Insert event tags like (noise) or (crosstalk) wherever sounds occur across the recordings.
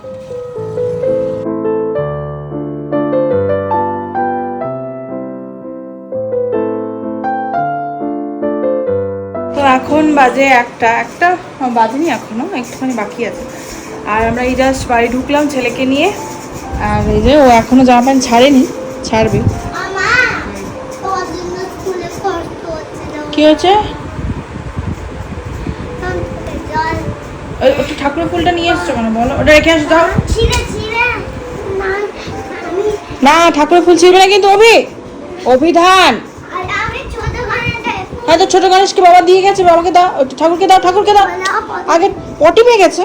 তো এখন বাজে একটা একটা বাজেনি এখনও একটুখানি বাকি আছে। আর আমরা এই জাস্ট বাড়ি ঢুকলাম ছেলেকে নিয়ে। আর এই যে ও এখনও জামা প্যান্ট ছাড়েনি ছাড়বে। কি হচ্ছে? ওই একটু ঠাকুরের ফুলটা নিয়ে এসছো কেন? বলো। ওটা রেখে আসো দাও। না ঠাকুরের ফুল ছিঁড়বে না কিন্তু অভি। অভিধান হ্যাঁ তো ছোট গণেশকে বাবা দিয়ে গেছে বাবাকে দাও ঠাকুরকে দাও ঠাকুরকে দাও। আগে পটি পেয়ে গেছে।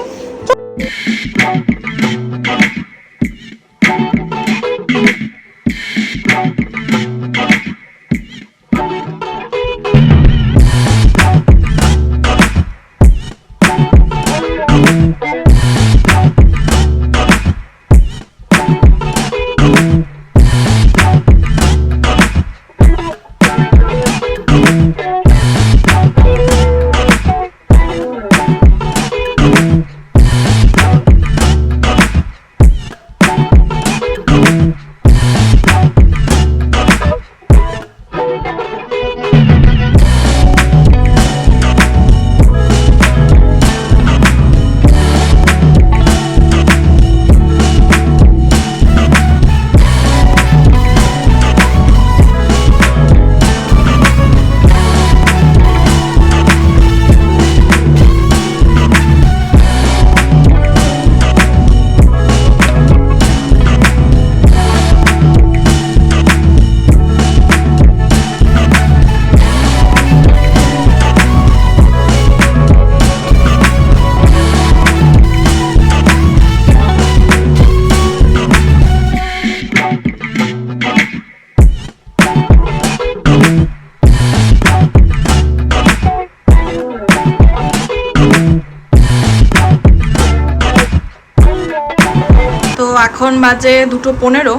বাজে দুটো পনেরো।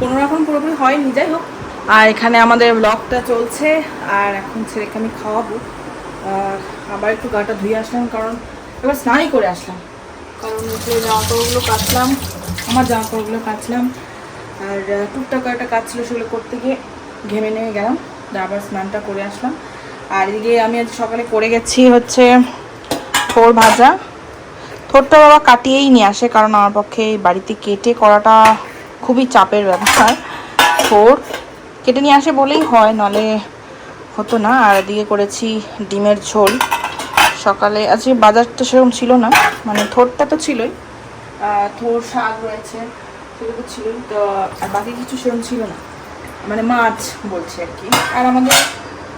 পনেরো এখন পুরোপুরি হয়নি, যাই হোক। আর এখানে আমাদের ব্লগটা চলছে, আর এখন ছেলেকে আমি খাওয়াবো। আবার একটু গাটা ধুয়ে আসলাম, কারণ এবার স্নানই করে আসলাম। কারণ হচ্ছে জামা কাপড়গুলো কাচলাম, আমার জামা কাপড়গুলো কাচলাম। আর টুকটাক একটা কাজ ছিল সেগুলো করতে গিয়ে ঘেমে নেমে গেলাম আবার স্নানটা করে আসলাম। আর এদিকে আমি আজ সকালে করে গেছি হচ্ছে থোর ভাজা। থোরটা বাবা কাটিয়েই নিয়ে আসে কারণ আমার পক্ষে বাড়িতে কেটে করাটা খুবই চাপের ব্যাপার। থোর কেটে নিয়ে আসে বলেই হয়, নলে হতো না। আর এদিকে করেছি ডিমের ঝোল। সকালে আজকে বাজারটা সেরকম ছিল না মানে থোরটা তো ছিলই। থোর, শাক রয়েছে, সেগুলো তো, আর বাকি কিছু সেরকম ছিল না। মানে মাছ বলছি আর কি। আর আমাদের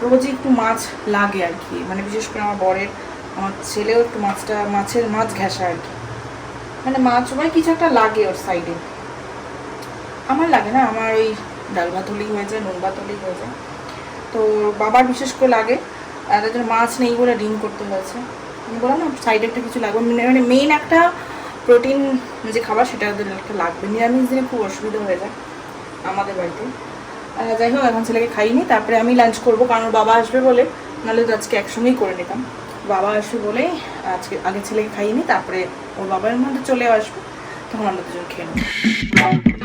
রোজই একটু মাছ লাগে আর কি। মানে বিশেষ করে আমার বরের আমার ছেলেও একটু মাছটা, মাছের মাছ ঘেঁষা আর কি। মানে মাছ মানে কিছু একটা লাগে ওর সাইডে আমার লাগে না, আমার ওই ডাল ভাত হলেই হয়ে যায় নুন ভাত হলেই হয়ে যায়। তো বাবার বিশেষ করে লাগে। জন্য মাছ নেই বলে ডিম করতে হয়েছে। আমি বললাম, না সাইডে একটা কিছু লাগবে। মানে- মানে মেইন একটা প্রোটিন যে খাবার সেটা ওদের একটা লাগবে। নিরামিষ দিনে খুব অসুবিধা হয়ে যায় আমাদের বাড়িতে। যাই হোক, এখন ছেলেকে খাইনি তারপরে আমি লাঞ্চ করব, কারণ বাবা আসবে বলে। নাহলে তো আজকে একসঙ্গেই করে নিতাম। বাবা আসবে বলে আজকে আগে ছেলেকে খাইয়ে নিই তারপরে ওর বাবার মধ্যে চলে আসবে, তখন আমরা দুজন খেয়ে নেব।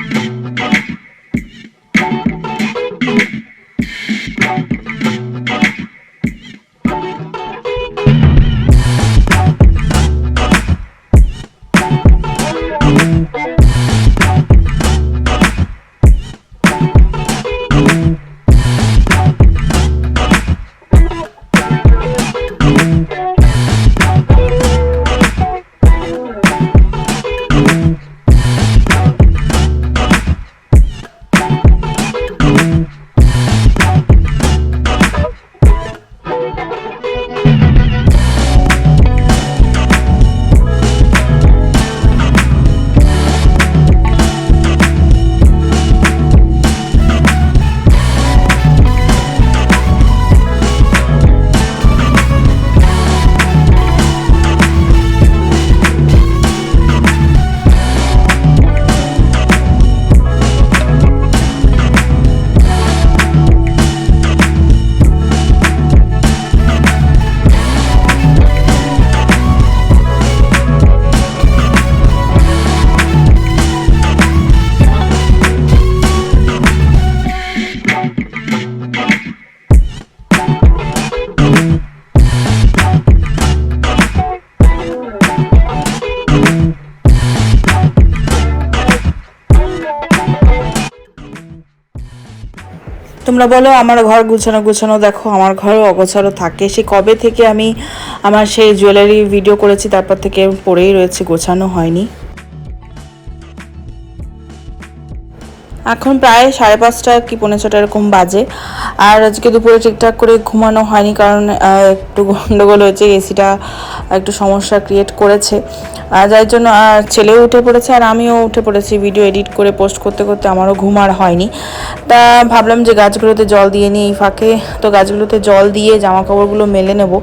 তোমরা বলো, আমার ঘর গুছানো গুছানো, দেখো, আমার ঘরও অগোছানো থাকে। সে কবে থেকে আমি আমার সেই জুয়েলারি ভিডিও করেছি, তারপর থেকে পড়েই রয়েছে, গোছানো হয়নি। এখন প্রায় সাড়ে পাঁচটা কি পৌনে ছটা এরকম বাজে। আর আজকে দুপুরে ঠিকঠাক করে ঘুমানো হয়নি কারণ একটু গন্ডগোল হয়েছে এসিটা একটু সমস্যা ক্রিয়েট করেছে। আর যার জন্য ছেলেও উঠে পড়েছে আর আমিও উঠে পড়েছি ভিডিও এডিট করে পোস্ট করতে করতে আমারও ঘুম আর হয়নি। তা ভাবলাম যে গাছগুলোতে জল দিয়ে নিই ফাঁকে। তো গাছগুলোতে জল দিয়ে জামা কাপড়গুলো মেলে নেব।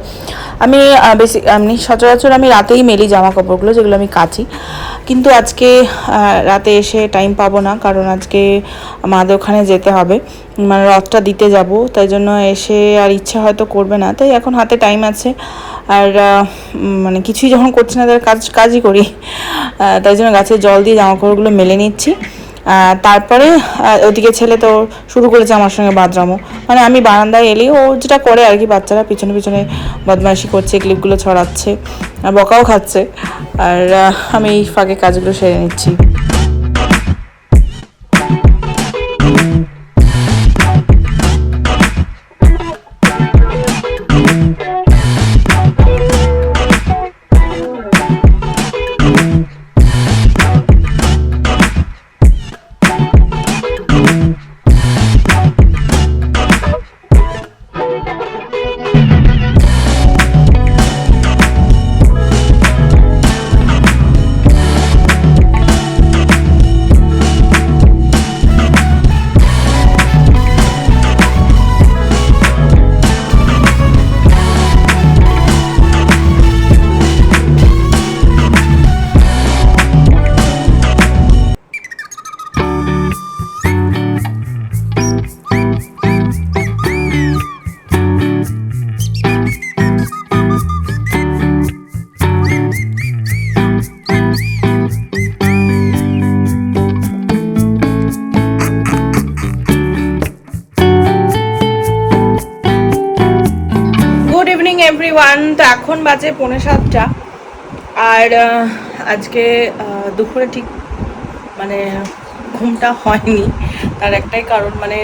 আমি বেশি এমনি সচরাচর আমি রাতেই মেলি জামা কাপড়গুলো যেগুলো আমি কাচি। কিন্তু আজকে রাতে এসে টাইম পাবো না, কারণ আজকে মাদের ওখানে যেতে হবে। মানে রথটা দিতে যাব, তাই জন্য এসে আর ইচ্ছা হয়তো করবে না। তাই এখন হাতে টাইম আছে, আর মানে কিছুই যখন করছি না, তার কাজ, কাজই করি। তাই জন্য গাছে জল দিয়ে জামা কাপড়গুলো মেলে নিচ্ছি। তারপরে ওদিকে ছেলে তো শুরু করেছে আমার সঙ্গে বাদরামো। মানে আমি বারান্দায় এলি, ও যেটা করে আর কি, বাচ্চারা পিছনে পিছনে বদমাইশি করছে, ক্লিপগুলো ছড়াচ্ছে বকাও খাচ্ছে। আর আমি এই ফাঁকে কাজগুলো সেরে নিচ্ছি। এখন বাজে পৌনে সাতটা। আর আজকে দুপুরে ঠিক মানে ঘুমটা হয়নি। তার একটাই কারণ মানে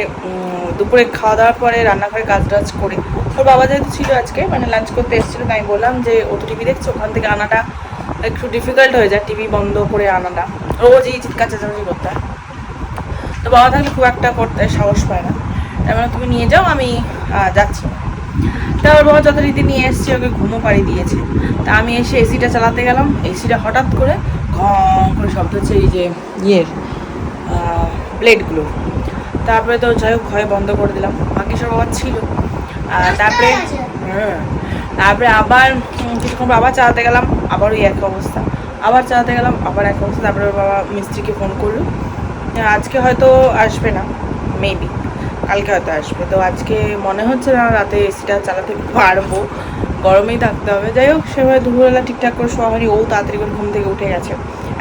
দুপুরে খাওয়া দাওয়ার পরে রান্নাঘরে কাজ টাজ করে। ওর বাবা যেহেতু ছিল আজকে মানে লাঞ্চ করতে এসেছিল, তাই বললাম যে, ও তো টিভি দেখছে, ওখান থেকে আনাটা একটু ডিফিকাল্ট হয়ে যায় টিভি বন্ধ করে আনাটা। রোজই চিৎকার চেঁচামেচি করতে হয়। তো বাবা থাকলে খুব একটা করতে সাহস পায় না। তাই মানে তুমি নিয়ে যাও, আমি যাচ্ছি। তারপর বাবা যথারীতি নিয়ে এসেছি ওকে ঘুমো পাড়ি দিয়েছে। তা আমি এসে এসিটা চালাতে গেলাম এসিটা হঠাৎ করে ঘং করে শব্দ হচ্ছে এই যে ইয়ের প্লেটগুলো তারপরে তো যাই হোক ভয় বন্ধ করে দিলাম বাকি সব আবার ছিল। আর তারপরে হ্যাঁ তারপরে আবার কিছুক্ষণ পর আবার চালাতে গেলাম আবার ওই এক অবস্থা। আবার চালাতে গেলাম আবার এক অবস্থা তারপরে ওর বাবা মিস্ত্রিকে ফোন করল। আজকে হয়তো আসবে না মেবি কালকে হয়তো আসবে। তো আজকে মনে হচ্ছে না রাতে এসিটা চালাতে পারব। গরমেই থাকতে হবে। যাই হোক, সেভাবে দুপুরবেলা ঠিকঠাক করে শোয়া হয়নি। ও তাড়াতাড়ি করে ঘুম থেকে উঠে গেছে।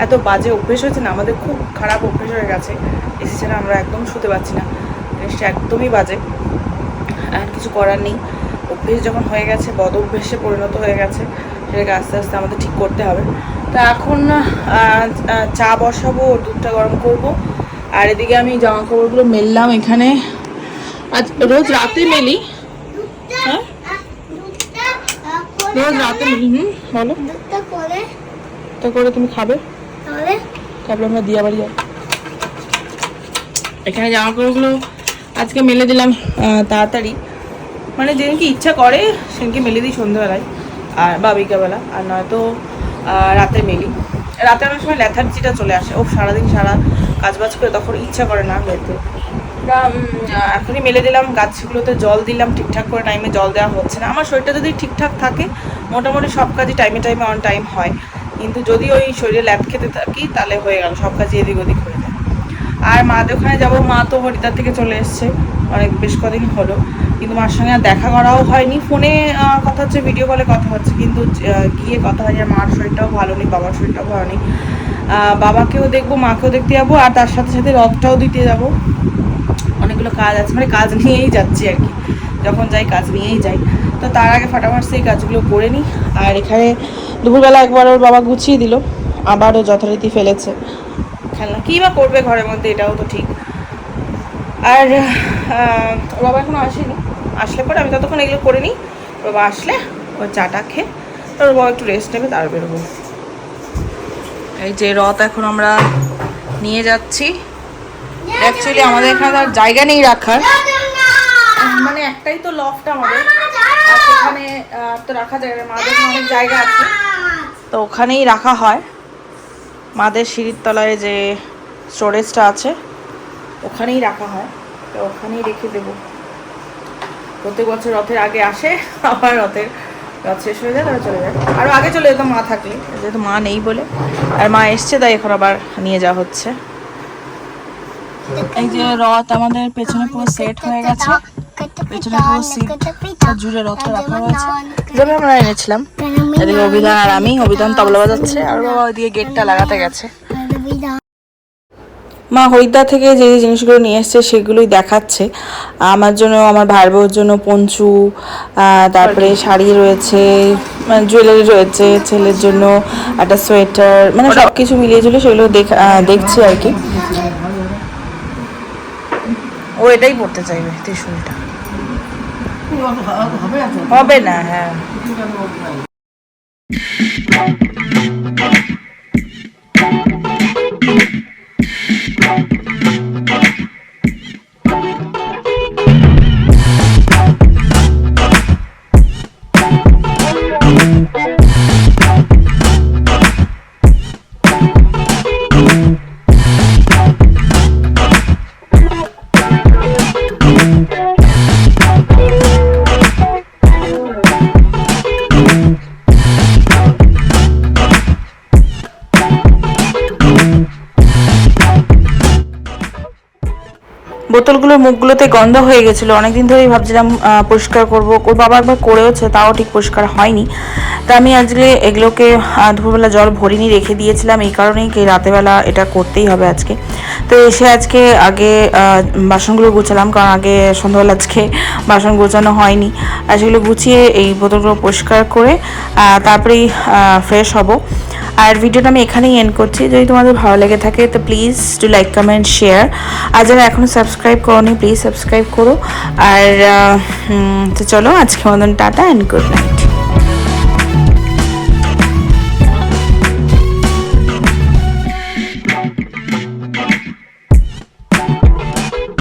এত বাজে অভ্যেস হয়েছে না, আমাদের খুব খারাপ অভ্যেস হয়ে গেছে। এসি ছাড়া আমরা একদম শুতে পারছি না। জিনিসটা একদমই বাজে। আর কিছু করার নেই। অভ্যেস যখন হয়ে গেছে, বদ অভ্যেসে পরিণত হয়ে গেছে, সেটাকে আস্তে আস্তে আমাদের ঠিক করতে হবে। তো এখন চা বসাবো, দুধটা গরম করব। আর এদিকে আমি জামা কাপড়গুলো মেললাম এখানে। আজ রোজ রাতে মেলি। হ্যাঁ? রোজ রাতে মেলি, হুম, বলো। তো করে তুমি খাবে। তারপরে আমরা দিয়া বাড়ি যাই এখানে জামা কাপড়গুলো আজকে মেলে দিলাম তাড়াতাড়ি। মানে যেদিনকে ইচ্ছা করে, সেদিনকে মেলে দিই সন্ধ্যাবেলায়, আর বা বিকেলবেলা, আর নয়তো রাতে মেলি। রাতে অনেক সময় ল্যাথার্জিটা চলে আসে। ও সারাদিন সারা কাজ বাজ করে তখন ইচ্ছা করে না মেলতে এখনই মেলে দিলাম, গাছগুলোতে জল দিলাম, ঠিকঠাক করে টাইমে জল দেওয়া হচ্ছে না। আমার শরীরটা যদি ঠিকঠাক থাকে, মোটামুটি সব কাজই টাইমে টাইমে অন টাইম হয়। কিন্তু যদি ওই শরীরে ল্যাব খেতে থাকি, তাহলে হয়ে গেল, সব কাজই এদিক ওদিক হয়ে যায়। আর মাদের ওখানে যাব, মা তো হরিদ্বার থেকে চলে এসছে, অনেক বেশ কদিন হলো। কিন্তু মার সঙ্গে আর দেখা করাও হয়নি। ফোনে কথা হচ্ছে ভিডিও কলে কথা হচ্ছে, কিন্তু গিয়ে কথা হয় যে মার শরীরটাও ভালো নেই, বাবার শরীরটাও ভালো নেই। বাবাকেও দেখব, মাকেও দেখতে যাব, আর তার সাথে সাথে রথটাও দিতে যাব। অনেকগুলো কাজ আছে মানে কাজ নিয়েই যাচ্ছি আর কি। যখন যাই, কাজ নিয়েই যাই। তো তার আগে ফাটাফাট সেই কাজগুলো করে নিই। আর এখানে দুপুরবেলা একবার ওর বাবা গুছিয়ে দিল। আবারও যথারীতি ফেলেছে। খেলনা কী বা করবে ঘরের মধ্যে, এটাও তো ঠিক। আর ওর বাবা এখনও আসেনি। আসলে পরে আমি ততক্ষণ এগুলো করে নিই। বাবা আসলে ওর চাটা খেয়ে ওর বাবা একটু রেস্ট নেবে তার বেরোবো। এই যে রথ এখন আমরা নিয়ে যাচ্ছি। অ্যাকচুয়ালি আমাদের এখানে আর জায়গা নেই রাখার। মানে একটাই তো লফট আমাদের। আর সেখানে তো রাখা যায় মাদের অনেক জায়গা আছে। তো ওখানেই রাখা হয়। মাদের সিঁড়ির তলায় যে স্টোরেজটা আছে, ওখানেই রাখা হয়। তো ওখানেই রেখে দেবো। প্রত্যেক বছর রথের আগে আসে, (laughs) আবার রথের রথ শেষ হয়ে যায়, তারপর চলে যায়। আরও আগে চলে যেত মা থাকলে, যেহেতু মা নেই বলে। আর মা এসছে, তাই এখন আবার নিয়ে যাওয়া হচ্ছে। এই যে রথ আমাদের পেছনে পুরো সেট হয়ে গেছে। পেছনে পুরো সিট জুড়ে রথটা রাখা হয়েছে যেটা আমরা এনেছিলাম এদিকে অভিধান আর আমি অভিধান তবলা বাজাচ্ছে আর বাবা ওইদিকে গেটটা লাগাতে গেছে। মা হরিদ্বার থেকে যে যে জিনিসগুলো নিয়ে এসছে সেগুলোই দেখাচ্ছে। আমার জন্য আমার ভাইয়ের বউর জন্য পঞ্চু তারপরে শাড়ি রয়েছে জুয়েলারি রয়েছে ছেলের জন্য একটা সোয়েটার মানে সব কিছু মিলিয়ে ঝুলিয়ে সেগুলো দেখ- দেখছি আর কি। ও এটাই পড়তে চাইবে ত্রিশুলটা। হবে না হ্যাঁ। বোতলগুলোর মুখগুলোতে গন্ধ হয়ে গেছিল। অনেকদিন ধরেই ভাবছিলাম পরিষ্কার করব। ওর বাবা একবার করেওছে, তাও ঠিক পরিষ্কার হয়নি। তা আমি আজকে এগুলোকে দুপুরবেলা জল ভরিনি, রেখে দিয়েছিলাম। এই কারণেই কি রাতেবেলা এটা করতেই হবে আজকে। তো এসে আজকে আগে বাসনগুলো গুছালাম, কারণ আগে সন্ধ্যাবেলা আজকে বাসন গোছানো হয়নি। আর সেগুলো গুছিয়ে এই বোতলগুলো পরিষ্কার করে তারপরেই ফ্রেশ হব। আর ভিডিওটা আমি এখানেই এন্ড করছি। যদি তোমাদের ভালো লেগে থাকে, তো please to like comment share আর যারা এখনও সাবস্ক্রাইব করোনি প্লিজ সাবস্ক্রাইব করো। আর তো চলো আজকে মতন টাটা এন্ড নাইট